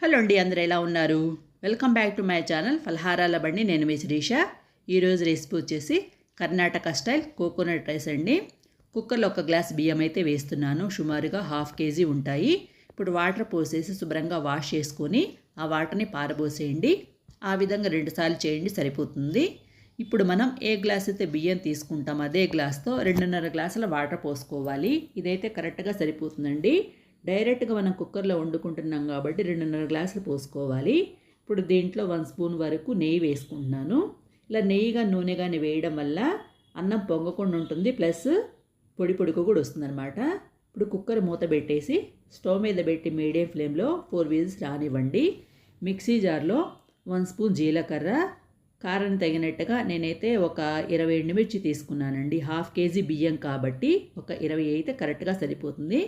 Hello అండి అందరు ఎలా ఉన్నారు? Welcome back to my channel ఫలహారాల బండి. నేను మీ శిరీష. ఈరోజు రెసిపీ వచ్చేసి కర్ణాటక స్టైల్ కోకోనట్ రైస్ అండి. కుక్కర్లో ఒక గ్లాస్ బియ్యం అయితే వేస్తున్నాను. సుమారుగా హాఫ్ కేజీ ఉంటాయి. ఇప్పుడు వాటర్ పోసేసి శుభ్రంగా వాష్ చేసుకొని ఆ వాటర్ని పారబోసేయండి. ఆ విధంగా రెండుసార్లు చేయండి సరిపోతుంది. ఇప్పుడు మనం ఏ గ్లాస్ అయితే బియ్యం తీసుకుంటాం అదే గ్లాస్తో రెండున్నర గ్లాసుల వాటర్ పోసుకోవాలి. ఇదైతే కరెక్ట్గా సరిపోతుందండి. డైరెక్ట్గా మనం కుక్కర్లో వండుకుంటున్నాం కాబట్టి రెండున్నర గ్లాసులు పోసుకోవాలి. ఇప్పుడు దీంట్లో వన్ స్పూన్ వరకు నెయ్యి వేసుకుంటున్నాను. ఇలా నెయ్యిగా నూనె కానీ వేయడం వల్ల అన్నం పొంగకుండా ఉంటుంది. ప్లస్ పొడి పొడికు కూడా వస్తుందన్నమాట. ఇప్పుడు కుక్కర్ మూత పెట్టేసి స్టవ్ మీద పెట్టి మీడియం ఫ్లేమ్లో ఫోర్ వీల్స్ రానివ్వండి. మిక్సీ జార్లో వన్ స్పూన్ జీలకర్ర కారం తగినట్టుగా నేనైతే ఒక ఇరవై ఎండుమిర్చి తీసుకున్నానండి. హాఫ్ కేజీ బియ్యం కాబట్టి ఒక ఇరవై అయితే కరెక్ట్గా సరిపోతుంది.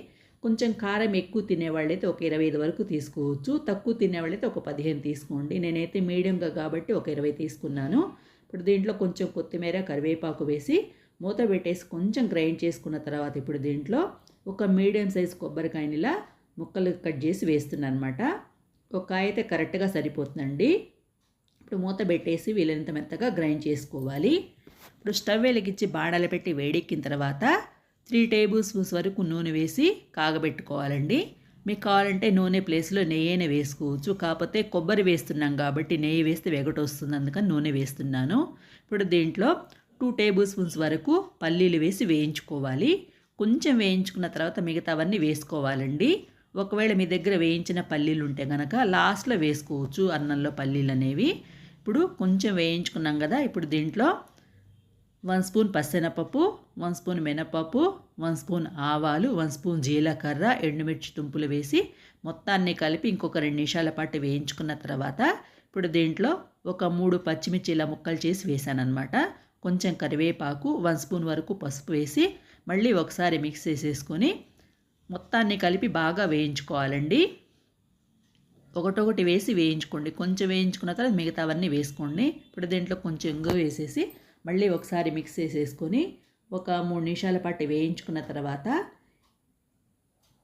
కొంచెం కారం ఎక్కువ తినేవాళ్ళైతే ఒక ఇరవై ఐదు వరకు తీసుకోవచ్చు. తక్కువ తినేవాళ్ళైతే ఒక పదిహేను తీసుకోండి. నేనైతే మీడియంగా కాబట్టి ఒక ఇరవై తీసుకున్నాను. ఇప్పుడు దీంట్లో కొంచెం కొత్తిమీర కరివేపాకు వేసి మూత పెట్టేసి కొంచెం గ్రైండ్ చేసుకున్న తర్వాత ఇప్పుడు దీంట్లో ఒక మీడియం సైజ్ కొబ్బరికాయని ఇలా ముక్కలు కట్ చేసి వేస్తున్నాను అనమాట ఒక కాయ అయితే కరెక్ట్గా సరిపోతుందండి. ఇప్పుడు మూత పెట్టేసి వీలైనంత మెత్తగా గ్రైండ్ చేసుకోవాలి. ఇప్పుడు స్టవ్ వెలిగించి బాణాలు పెట్టి వేడెక్కిన తర్వాత త్రీ టేబుల్ స్పూన్స్ వరకు నూనె వేసి కాగబెట్టుకోవాలండి. మీకు కావాలంటే నూనె ప్లేస్లో నెయ్యినే వేసుకోవచ్చు. కాకపోతే కొబ్బరి వేస్తున్నాం కాబట్టి నెయ్యి వేస్తే వెగట వస్తుంది. అందుకని నూనె వేస్తున్నాను. ఇప్పుడు దీంట్లో టూ టేబుల్ స్పూన్స్ వరకు పల్లీలు వేసి వేయించుకోవాలి. కొంచెం వేయించుకున్న తర్వాత మిగతావన్నీ వేసుకోవాలండి. ఒకవేళ మీ దగ్గర వేయించిన పల్లీలు ఉంటే కనుక లాస్ట్లో వేసుకోవచ్చు అన్నంలో పల్లీలు అనేవి. ఇప్పుడు కొంచెం వేయించుకున్నాం కదా ఇప్పుడు దీంట్లో వన్ స్పూన్ పసెనపప్పు వన్ స్పూన్ మినపప్పు వన్ స్పూన్ ఆవాలు వన్ స్పూన్ జీలకర్ర ఎండుమిర్చి తుంపులు వేసి మొత్తాన్ని కలిపి ఇంకొక రెండు నిమిషాల పాటు వేయించుకున్న తర్వాత ఇప్పుడు దీంట్లో ఒక మూడు పచ్చిమిర్చి ఇలా ముక్కలు చేసి వేసాను అనమాట కొంచెం కరివేపాకు వన్ స్పూన్ వరకు పసుపు వేసి మళ్ళీ ఒకసారి మిక్స్ చేసేసుకొని మొత్తాన్ని కలిపి బాగా వేయించుకోవాలండి. ఒకటొకటి వేసి వేయించుకోండి. కొంచెం వేయించుకున్న తర్వాత మిగతావన్నీ వేసుకోండి. ఇప్పుడు దీంట్లో కొంచెం ఇంగు వేసేసి మళ్ళీ ఒకసారి మిక్స్ చేసేసుకొని ఒక మూడు నిమిషాల పాటు వేయించుకున్న తర్వాత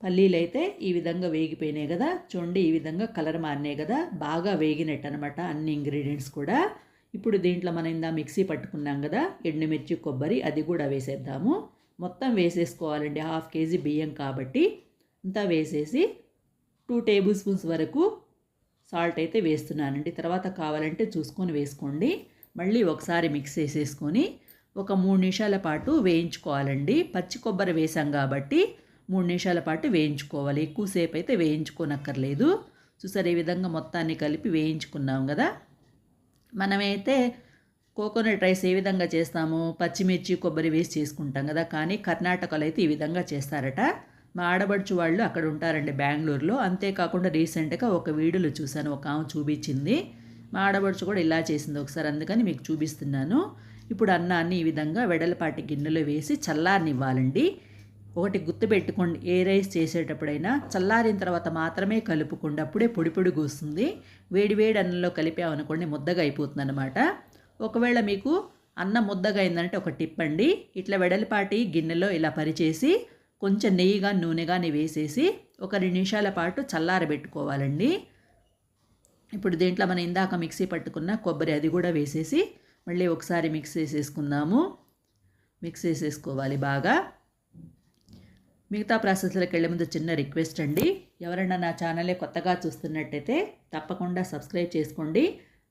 పల్లీలు అయితే ఈ విధంగా వేగిపోయినాయి కదా. చూడండి ఈ విధంగా కలర్ మారినాయి కదా. బాగా వేగినట్టు అనమాట అన్ని ఇంగ్రీడియంట్స్ కూడా. ఇప్పుడు దీంట్లో మనం ఇందా మిక్సీ పట్టుకున్నాం కదా ఎండుమిర్చి కొబ్బరి అది కూడా వేసేద్దాము. మొత్తం వేసేసుకోవాలండి. హాఫ్ కేజీ బియ్యం కాబట్టి అంతా వేసేసి టూ టేబుల్ స్పూన్స్ వరకు సాల్ట్ అయితే వేస్తున్నానండి. తర్వాత కావాలంటే చూసుకొని వేసుకోండి. మళ్ళీ ఒకసారి మిక్స్ చేసేసుకొని ఒక మూడు నిమిషాల పాటు వేయించుకోవాలండి. పచ్చి కొబ్బరి వేసాం కాబట్టి మూడు నిమిషాల పాటు వేయించుకోవాలి. ఎక్కువసేపు అయితే వేయించుకోనక్కర్లేదు. చూసారు ఈ విధంగా మొత్తాన్ని కలిపి వేయించుకున్నాం కదా. మనమైతే కోకోనట్ రైస్ ఏ విధంగా చేస్తాము పచ్చిమిర్చి కొబ్బరి వేసి చేసుకుంటాం కదా. కానీ కర్ణాటకలో అయితే ఈ విధంగా చేస్తారట. మా ఆడబడుచు వాళ్ళు అక్కడ ఉంటారండి బెంగళూరులో. అంతేకాకుండా రీసెంట్గా ఒక వీడియోలో చూశాను ఒక ఆమె చూపించింది. మా ఆడబడుచు కూడా ఇలా చేసింది ఒకసారి అందుకని మీకు చూపిస్తున్నాను. ఇప్పుడు అన్నాన్ని ఈ విధంగా వెడలపాటి గిన్నెలో వేసి చల్లారనివ్వాలండి. ఒకటి గుర్తుపెట్టుకోండి ఏ రైస్ చేసేటప్పుడైనా చల్లారిన తర్వాత మాత్రమే కలుపుకోండి అప్పుడే పొడి పొడిగా వస్తుంది. వేడి వేడి అన్నంలో కలిపామనుకోండి ముద్దగా అయిపోతుంది అనమాట ఒకవేళ మీకు అన్నం ముద్దగా అయిందంటే ఒక టిప్ అండి ఇట్లా వెడలపాటి గిన్నెలో ఇలా పరిచేసి కొంచెం నెయ్యిగా నూనె కానీ వేసేసి ఒక రెండు నిమిషాల పాటు చల్లారబెట్టుకోవాలండి. ఇప్పుడు దీంట్లో మనం ఇందాక మిక్సీ పట్టుకున్న కొబ్బరి అది కూడా వేసేసి మళ్ళీ ఒకసారి మిక్స్ చేసేసుకుందాము. మిక్స్ చేసేసుకోవాలి బాగా. మిగతా ప్రాసెస్లోకి వెళ్ళే ముందు చిన్న రిక్వెస్ట్ అండి. ఎవరైనా నా ఛానలే కొత్తగా చూస్తున్నట్టయితే తప్పకుండా సబ్స్క్రైబ్ చేసుకోండి.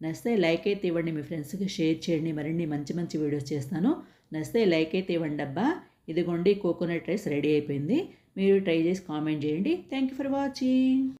నచ్చితే లైక్ అయితే ఇవ్వండి మీ ఫ్రెండ్స్కి షేర్ చేయండి. మరిన్ని మంచి మంచి వీడియోస్ చేస్తాను. నచ్చితే లైక్ అయితే ఇవ్వండి అబ్బా. ఇదిగోండి కోకోనట్ రైస్ రెడీ అయిపోయింది. మీరు ట్రై చేసి కామెంట్ చేయండి. Thank you for watching.